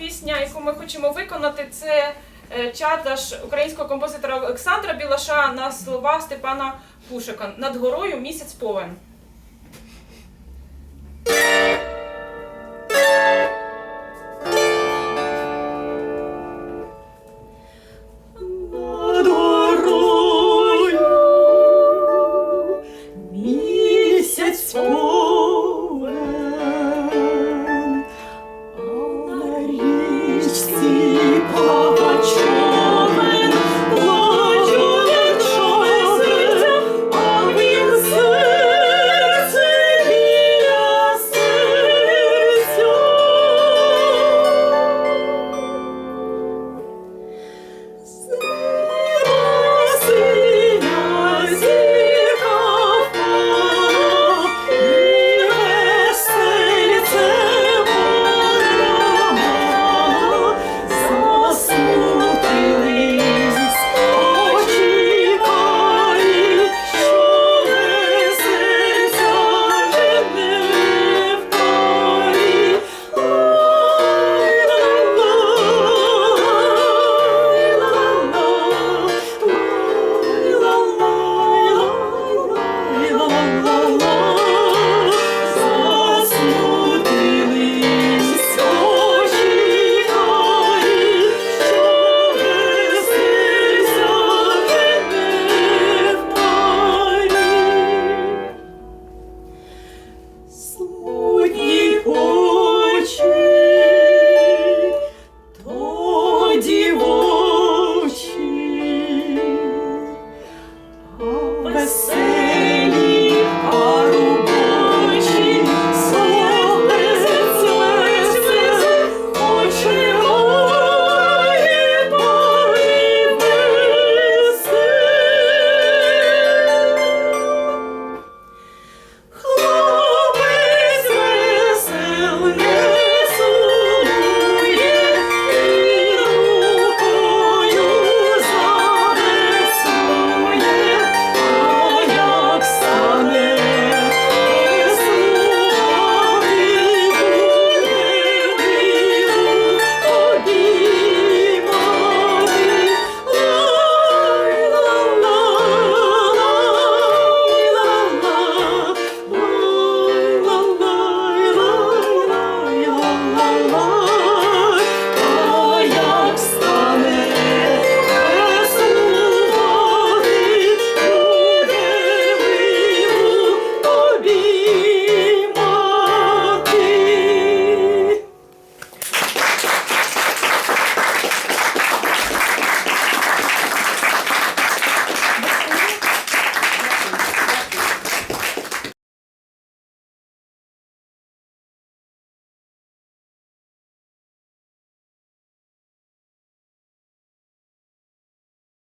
пісня, яку ми хочемо виконати, це е, чардаш українського композитора Олександра Білаша на слова Степана Пушика над горою місяць повен.